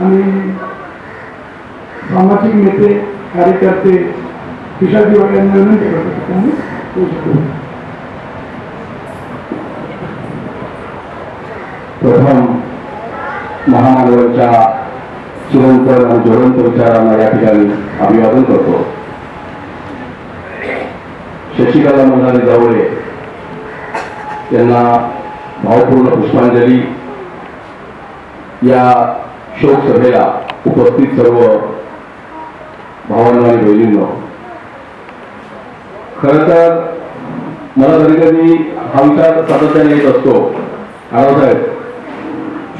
आणि सामाजिक नेते कार्यकर्ते पिशाची वगैरे विनंती करतो त्यांनी होऊ शकतो प्रथम महामानवांच्या चिरंतन आणि ज्वलंत विचारांना या ठिकाणी अभिवादन करतो. शशिकला मंदारी जावळे यांना भावपूर्ण पुष्पांजली या शोक सभेला उपस्थित सर्व भावांना आणि बहिणींना. खर तर मला कधी कधी हा विचार सातत्याने येत असतो. साहेब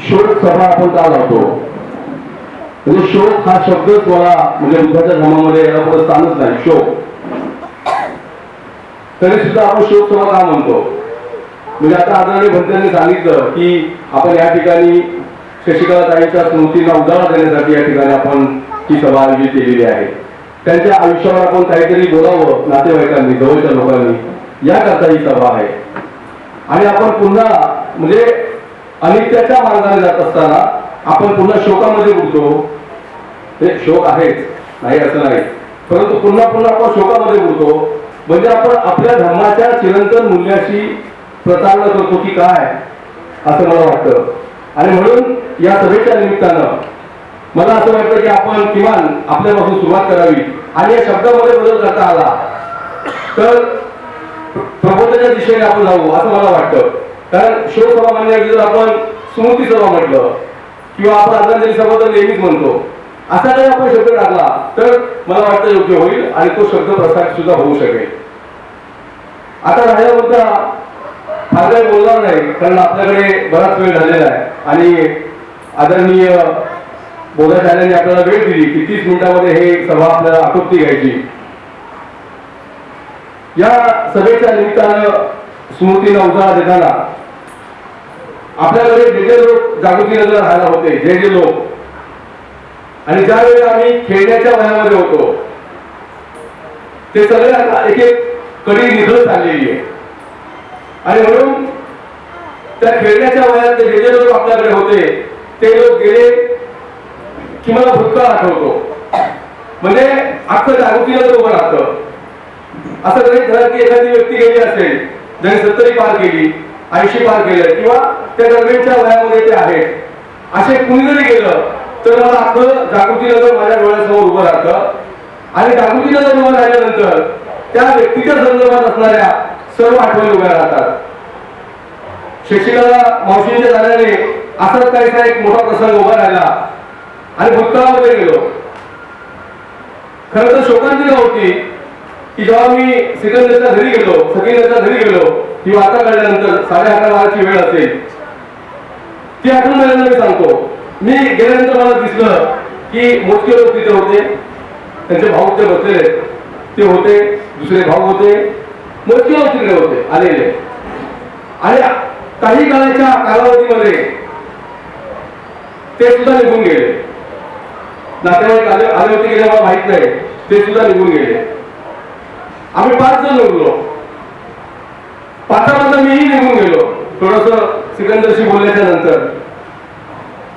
शोक सभा आपण का लावतो? म्हणजे शोक हा शब्दच मला म्हणजे बुद्धाच्या धर्मामध्ये याला पुढे स्थानच नाही शोक. तरी सुद्धा आपण शोक सभा का म्हणतो? म्हणजे आता आदरणीय भंत्यांनी सांगितलं की आपण या ठिकाणी शशिकलाताईंच्या स्मृतींना उजाळा देण्यासाठी या ठिकाणी आपण ही सभा आयोजित केलेली आहे. त्यांच्या आयुष्यावर आपण काहीतरी बोलावं नातेवाईकांनी जवळच्या लोकांनी याकरता ही सभा आहे. आणि आपण पुन्हा म्हणजे अनित्याच्या मार्गाने जात असताना आपण पुन्हा शोकामध्ये उठतो. हे शोक आहेच नाही असं नाही. परंतु पुन्हा पुन्हा आपण शोकामध्ये उठतो. म्हणजे आपण आपल्या धर्माच्या चिरंतन मूल्याशी प्रतारणा करतो की काय असं मला वाटतं. आणि म्हणून या सभेच्या निमित्तानं मला असं वाटतं की आपण किमान आपल्यापासून सुरुवात करावी. आणि या शब्दामध्ये बदल करता आला तर प्रबोधनाच्या दिशेने आपण जाऊ असं मला वाटतं. कारण शोकसभा म्हणण्याऐवजी जर आपण स्मृती सभा म्हटलं किंवा आपण आदरांजली सभा तर नेहमीच म्हणतो. असा जर आपण शब्द टाकला तर मला वाटतं योग्य होईल आणि तो शब्द प्रसारित सुद्धा होऊ शकेल. आता राहिला मुद्दा फार काही बोलणार नाही कारण आपल्याकडे बराच वेळ झालेला आहे. आणि आदरणीय बोधाचार्यांनी आपल्याला वेळ दिली की तीस मिनिटामध्ये हे सभा आपल्याला आटोपती घ्यायची. या सभेच्या निमित्तानं स्मृतीला उजाळा देताना आपल्याकडे जे जे लोक जागृती नजर राहायला होते जे जे लोक. आणि ज्या वेळेला आम्ही खेळण्याच्या वयामध्ये होतो ते सगळे आता एक एक कडी निघत चाललेली आहे. आणि म्हणून त्या खेळण्याच्या वयात जे जे लोक आपल्याकडे होते ते लोक गेले की मला भूतकाळ आठवतो. म्हणजे अख्खं जागृतीला उभं राहतं. असं जरी झालं की एखादी व्यक्ती गेली असेल जरी सत्तरी पार केली ऐंशी पार केलं किंवा त्या दरम्यानच्या वयामध्ये ते आहेत असे कुणी जरी गेलं तर मला अख्खं जर माझ्या डोळ्यासमोर उभं राहतं. आणि जागृतीला जर उभं राहिल्यानंतर त्या व्यक्तीच्या संदर्भात असणाऱ्या सर्व आठवणी उभ्या राहतात. शिक्षिकाला मावशींच्या झाल्याने असाच काहीसा एक मोठा प्रसंग उभा राहिला. आणि भूतकाळामध्ये गेलो. खरं तर शोकांतिका होती की जेव्हा मी सिकंदरच्या घरी गेलो सकिंदरच्या घरी गेलो ती वार्ता कळल्यानंतर साडे अकरा बाराची वेळ असेल. ती आठवण झाल्यानंतर मी सांगतो. मी गेल्यानंतर मला दिसलं की मोजके लोक तिथे होते. त्यांचे भाऊ ते बसलेले ते होते दुसरे भाऊ होते. मोजके लोक तिकडे होते आलेले. आणि काही काळाच्या कालावधीमध्ये ते सुद्धा निघून गेले. नातेवाईक आले आले होते गेले मला माहीत नाही ते सुद्धा निघून गेले. आम्ही पाच जण निघलो पाचामधनं मीही निघून गेलो. थोडस सिकंदरशी बोलल्याच्या नंतर.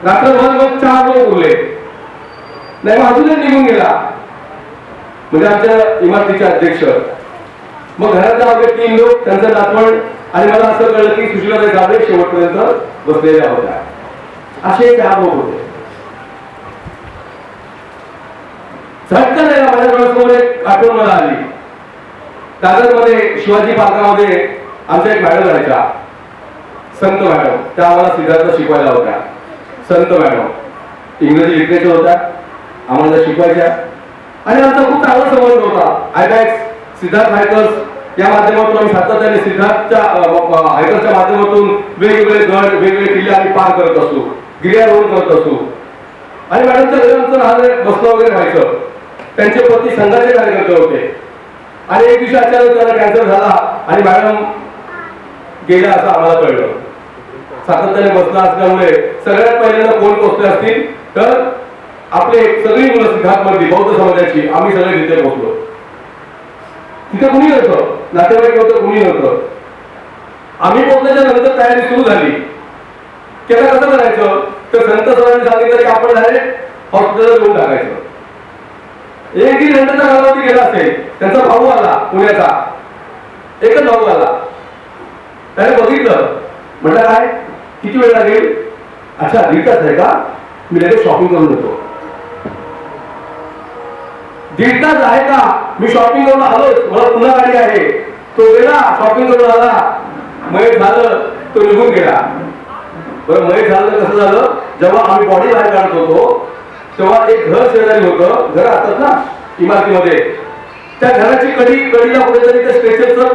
रात्रभर मग चार लोक उरले नाही मग अजूनच निघून गेला. म्हणजे आमच्या इमारतीचे अध्यक्ष. मग घरात जाऊ तीन लोक त्यांचं नातवंड आणि मला असं कळलं की सुशीलाताई गाबडे शेवटपर्यंत बसलेल्या होत्या. असे चार लोक होते. झटकन आहे माझ्या डोळ्यासमोर एक आठवण मला आली. दादरमध्ये शिवाजी पार्कामध्ये आमच्या एक मॅडम राहायच्या संत मॅडम त्या आम्हाला सिद्धार्थ शिकवायला होत्या. संत मॅडम इंग्रजी लिटरेचर होत्या. आम्हाला शिकवायच्या. आणि आमचा खूप चांगला संबंध होता. आयबॅक्स सिद्धार्थ हायकर्स या माध्यमातून आम्ही सातत्याने सिद्धार्थच्या हायकरच्या माध्यमातून वेगवेगळे गड वेगवेगळे किल्ले आम्ही पार करत असू गिर्यारोहण करत असू. आणि मॅडमच्या घरी आमचं राहणं वगैरे व्हायचं. त्यांचे पती संघाचे कार्यकर्ते होते. आणि एक दिवशी अचानक त्याला कॅन्सर झाला आणि मॅडम गेल्या असं आम्हाला कळलं. सातत्याने बसला असल्यामुळे सगळ्यात पहिल्यांदा कोण पोहोचले असतील? तर आपले सगळी मुलं सिद्धार्थमध्ये बौद्ध समाजाची आम्ही सगळे तिथे पोहोचलो. तिथं कुणी नव्हतं नातेवाईक नव्हतं कुणी नव्हतं आम्ही पोहोचल्याच्या नंतर तयारी सुरू झाली. की आता कसं करायचं तर संत सरांनी सांगितलं की आपण डायरेक्ट हॉस्पिटलला घेऊन टाकायचं. एक दीड घंट्याचा कालावधी गेला असेल त्यांचा भाऊ आला पुण्याचा. एकच भाऊ आला. त्याने बघितलं. म्हटलं काय? किती वेळ लागेल? अच्छा दीड तास आहे का? मी लगेच शॉपिंग करून येतो दीड तास आहे का मी शॉपिंग करून आलोच मला पुन्हा गाडी आहे. तो गेला शॉपिंग करून आला. मयत झालं तो निघून गेला. बरं मयत झालं कसं झालं? जेव्हा आम्ही बॉडी बाहेर काढत होतो तेव्हा एक घर शेजारी होतं. घर असतात ना इमारतीमध्ये. त्या घराची कडी कडीला कुठेतरी त्या स्ट्रेचरचं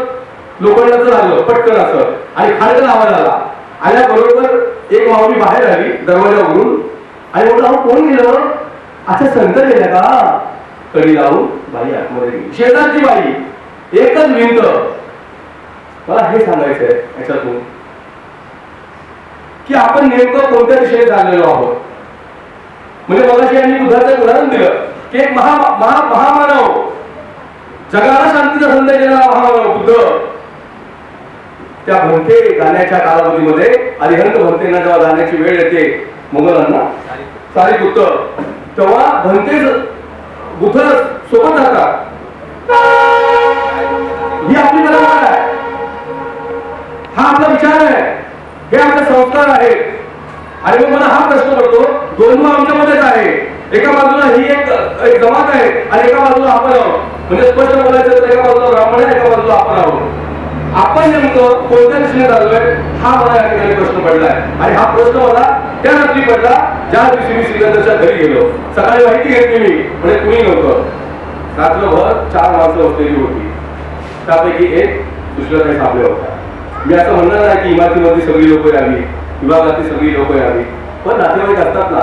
लोखंडाचं लागलं पटकन असं. आणि खाडकन आवाज आला. आल्याबरोबर एक माऊली बाहेर आली दरवाजा उघडून आणि म्हटलं कोण गेलं? अच्छा संत गेल्या का? कडी लावून बाई आतमध्ये गेली. शेजारची बाई एकच भिंत मला हे सांगायचंय याच्यातून की आपण नेमकं कोणत्या दिशेने चाललेलो आहोत? म्हणजे मगाशी यांनी बुद्धाचं उदाहरण दिलं की एक महा महा महामानव जगाला शांतीचा संदेश देणारा महामानव बुद्ध. त्या भंते जाण्याच्या कालावधीमध्ये अरिहंत भंतेना जेव्हा जाण्याची वेळ येते मुघलांना सारी बुद्ध तेव्हा भंते बुद्ध सोबत जातात ही आपली परंपरा आहे. हा आपला विचार आहे. हे आपले संस्कार आहेत आणि मग मला हा प्रश्न पडतो दोन आमच्यामध्येच आहे. एका बाजूला ही एक एक जमात आहे आणि एका बाजूला आपण आहोत. म्हणजे स्पष्ट बोलायचं तर एका बाजूला ब्राह्मण आहे एका बाजूला आपण आहोत. आपण नेमकं कोणत्या दिशेने चाललोय? हा मला या ठिकाणी प्रश्न पडलाय. आणि हा प्रश्न मला त्या रात्री पडला ज्या दिवशी मी श्रीगंधाच्या घरी गेलो सकाळी माहिती घेतली मी म्हणजे कुणी नव्हतं. रात्रभर चार माणसं बसलेली होती. त्यापैकी एक दुसऱ्या काही थांबले होता मी असं म्हणणार नाही की इमारतीमध्ये सगळी लोक यावी विभागातली सगळी लोक यावी पण नातेवाईक असतात ना.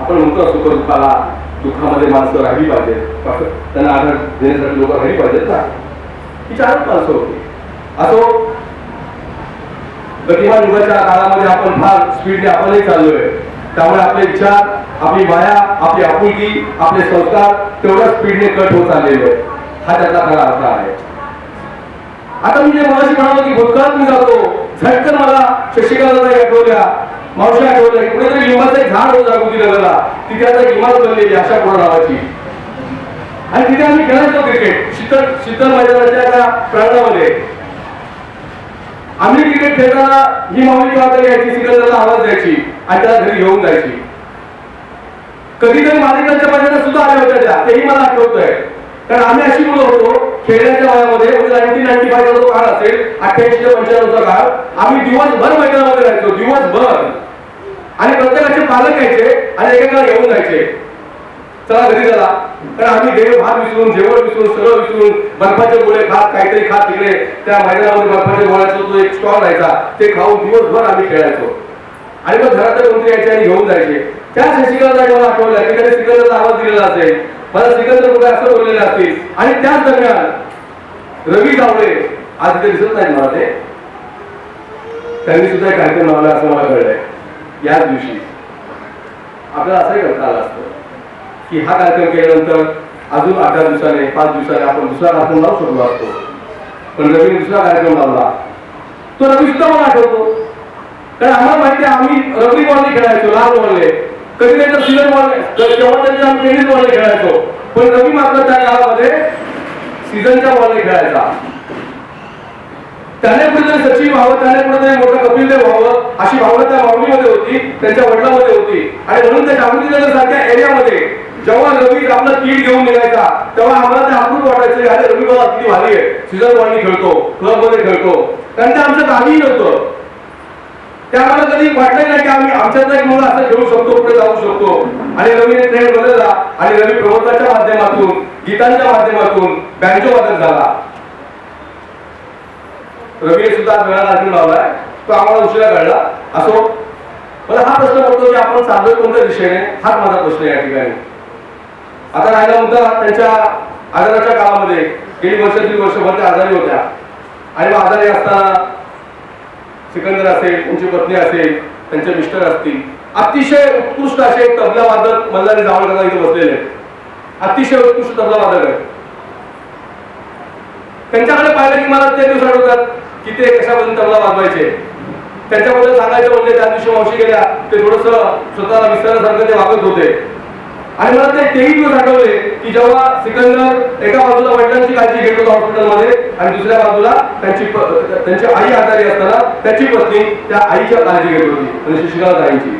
आपण म्हणतो सुख दुःखाला दुःखामध्ये माणसं राहिली पाहिजेत. त्यांना आधार देण्यासाठी लोक राहिली पाहिजेत ना. ही चारच माणसं होती. असो गतिमान युगाच्या काळामध्ये आपण फार स्पीडने आपणही चाललोय. त्यामुळे आपले विचार आपली माया आपली आपुलकी आपले संस्कार तेवढ्या स्पीडने कट होत चाललेले आहेत. हा त्याचा खरा अर्थ आहे. आता मी जे मगाशी म्हणालो की भूतकाळात मी जातो. झटकन मला शशिकाला आठवल्या मावशी आठवल्या कुठेतरी लिंबाचं एक झाड होत जागृती नगरला तिथे आता एक इमारत बनलेली आशा कोणा नावाची आणि तिथे आम्ही खेळायचो क्रिकेट शीतल शीतल मैदानाच्या त्या प्रांगणामध्ये. आम्ही क्रिकेट खेळताना ही माऊली जबाबदारी यायची सिकंदरला आवाज द्यायची आणि त्याला घरी घेऊन जायची. कधीतरी मालिकांच्या पाठ्यांना सुद्धा आल्या होत्या त्या तेही मला आठवतोय. कारण आम्ही अशी मुलं होतो खेळण्याच्या वयामध्ये म्हणजे नाईन्टीन नाईन्टी फायव्ह जो काळ असेल अठ्ठ्याऐंशी ते पंच्याण्णवचा काळ आम्ही दिवसभर मैदानामध्ये राहायचो दिवसभर. आणि प्रत्येकाचे पालक यायचे आणि एकेकाला घेऊन जायचे. चला घरी चला. कारण आम्ही देव भात विसरून जेवण विसरून सगळं विसरून बर्फाचे गोळे खात काहीतरी खात तिकडे. त्या मैदानामध्ये बर्फाच्या गोळ्याचा जो एक स्टॉल राहायचा. ते खाऊन दिवसभर आम्ही खेळायचो. आणि मग घरातले कोणतरी यायचे आणि घेऊन जायचे. त्या शशिकाला मला आठवलं की त्याने आवाज दिलेला असेल. मला सिकंदर कुठे असं बोललेले असतील. आणि त्याच दरम्यान रवी गावडे आज ते दिसत नाही मला ते. त्यांनी सुद्धा कार्यक्रम लावला असं मला कळलंय. याच दिवशी. आपल्याला असंही करता आलं असतं. की हा कार्यक्रम केल्यानंतर अजून अठरा दिवसाने पाच दिवसाने आपण दुसरा कार्यक्रम लावू शकलो असतो. पण रवीने दुसरा कार्यक्रम लावला. तो रवी सुद्धा मला आठवतो कारण आम्हाला माहिती आहे आम्ही रबरी बॉलने खेळायचो लहान बॉलने कधी नाही तर सिलर बॉल तेव्हा त्यांचे आम्ही टेनिस बॉलने खेळायचो. पण रवी मात्र त्या काळामध्ये सीझनच्या बॉलने खेळायचा. त्याने कुठेतरी सचिन व्हावं त्याने कुठेतरी मोठं कपिल देव व्हावं अशी भावना त्या माऊलीमध्ये होती त्यांच्या वडिलांमध्ये होती. आणि म्हणून त्या जागृतीनगर सारख्या एरियामध्ये जेव्हा रवी आपला किट घेऊन निघायचा तेव्हा आम्हाला ते आकृत वाटायचं अरे रवी बाबा किती भारी आहे. सीझन बॉलनी खेळतो क्लबमध्ये खेळतो. कारण ते आमचं गावी नव्हतं. ते आम्हाला कधी वाटलं नाही की आम्ही आमच्यातला एक मुलं असं खेळू शकतो कुठे जाऊ शकतो. आणि रवीने ट्रेंड बदलला आणि रवी प्रवर्ताच्या माध्यमातून गीतांच्या माध्यमातून बँचो वादक झाला. रवीने सुद्धा आज वेळा लागून लावलाय. तो आम्हाला उशिरा कळला असो मला हा प्रश्न पडतो की आपण चाललोय कोणत्या दिशेने? हाच माझा प्रश्न या ठिकाणी. आता राहिला मुद्दा त्यांच्या आजाराच्या काळामध्ये. गेली वर्ष दीड वर्षभर त्या आजारी होत्या. आणि मग आजारी असताना सिकंदर असेल तुमची पत्नी असेल त्यांचे मिस्टर असतील. अतिशय उत्कृष्ट असे एक तबला वादक मल्हारी जावळकर इथे बसलेले अतिशय उत्कृष्ट तबला वादक आहे त्यांच्याकडे पाहिलं की मला ते दिवस आठवतात. की ते कशा तबला वाजवायचे? त्याच्याबद्दल सांगायचं म्हणजे त्या दिवशी मावशी गेल्या ते थोडस स्वतःला विसरल्यासारखं ते वागत होते. आणि मला ते तेही दिवस आठवले की जेव्हा सिकंदर एका बाजूला वडिलांची काळजी घेत होता हॉस्पिटलमध्ये आणि दुसऱ्या बाजूला त्यांची त्यांची आई आजारी असताना त्याची पत्नी त्या आईच्या काळजी घेत होती म्हणजे शशिकला आईची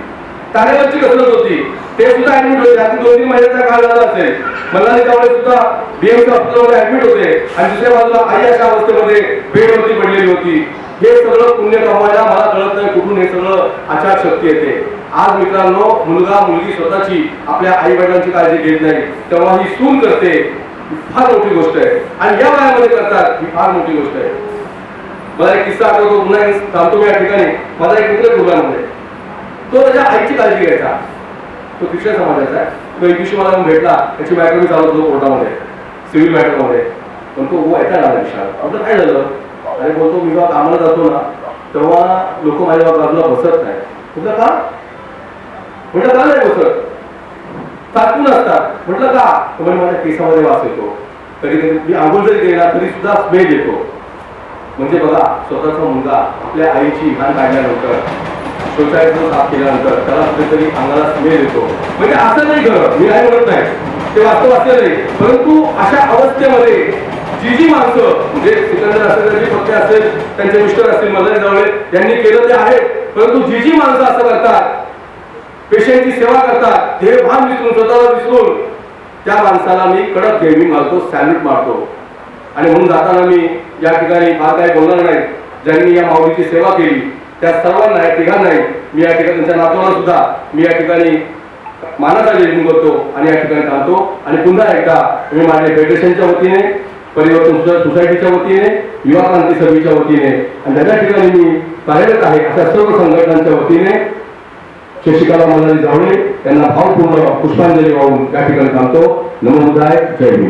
तारेवरची कसरत होती. ते सुद्धा ऍडमिट होते. आता दोन तीन महिन्याचा काळ झाला असेल. मला त्यामुळे सुद्धा बीएमसी हॉस्पिटलमध्ये ऍडमिट होते. आणि दुसऱ्या बाजूला आई अशा अवस्थेमध्ये बेडवरती पडलेली होती. हे सगळं पुण्य कमवायला मला कळत नाही कुठून हे सगळं आचार शक्ती येते. आज मित्रांनो मुलगा मुलगी स्वतःची आपल्या आई वडिलांची काळजी घेत नाही. तेव्हा ही सून करते फार मोठी गोष्ट आहे. आणि या वयामध्ये करतात ही फार मोठी गोष्ट आहे. मला एक किस्सा आठवतो. पुन्हा सांगतो मी या ठिकाणी. माझा एक मित्र प्रोग्राममध्ये तो त्याच्या आईची काळजी घ्यायचा. तो ख्रिश्चन समाजाचा आहे. तो एक दिवशी मला भेटला त्याची बायको मी चालवत होतो कोर्टामध्ये सिव्हिल मॅटरमध्ये पण तो ऐकायला आला विशाल. आमचं काय झालं? अरे बोलतो मी जेव्हा कामाला जातो ना तेव्हा लोक माझ्या बाजूला बसत नाही म्हटलं का? म्हटलं का नाही बसत? ताकून असतात म्हटलं का? तुम्ही माझ्या केसामध्ये वास येतो. कधी कधी मी आंघोळ जरी केला तरी सुद्धा स्मेल येतो. म्हणजे बघा स्वतःचा मुलगा आपल्या आईची घाण काढल्यानंतर शौचालयाचं साफ केल्यानंतर त्याला कुठेतरी अंगाला स्मेल येतो. म्हणजे असं नाही खरं मी नाही म्हणत नाही. ते वास्तव असलं नाही परंतु अशा अवस्थेमध्ये जी जी माणसं म्हणजे सिकंदर असेल जी पत्नी असेल त्यांचे मिस्टर असतील मदर जवळ यांनी केलं ते आहे परंतु जी जी माणसं असं करतात पेशंटची सेवा करतात हे भान विसरून स्वतःला विसरून त्या माणसाला मी कडक घेमी मारतो सॅल्यूट मारतो. आणि म्हणून जाताना मी या ठिकाणी फार काही बोलणार नाही. ज्यांनी या माऊलीची सेवा केली त्या सर्वांना या तिघांनाही मी या ठिकाणी त्यांच्या नातवांना सुद्धा मी या ठिकाणी मानाचा जयगुण करतो आणि या ठिकाणी थांबतो. आणि पुन्हा एकदा मी माझ्या फेडरेशनच्या वतीने परिवर्तन सोसायटीच्या वतीने युवा क्रांती सभेच्या वतीने आणि त्याच्या ठिकाणी मी कार्यरत आहे अशा सर्व संघटनांच्या वतीने शशिकला मंडळी जावळे यांना भावपूर्ण पुष्पांजली वाहून या ठिकाणी थांबतो. नमो जय भीम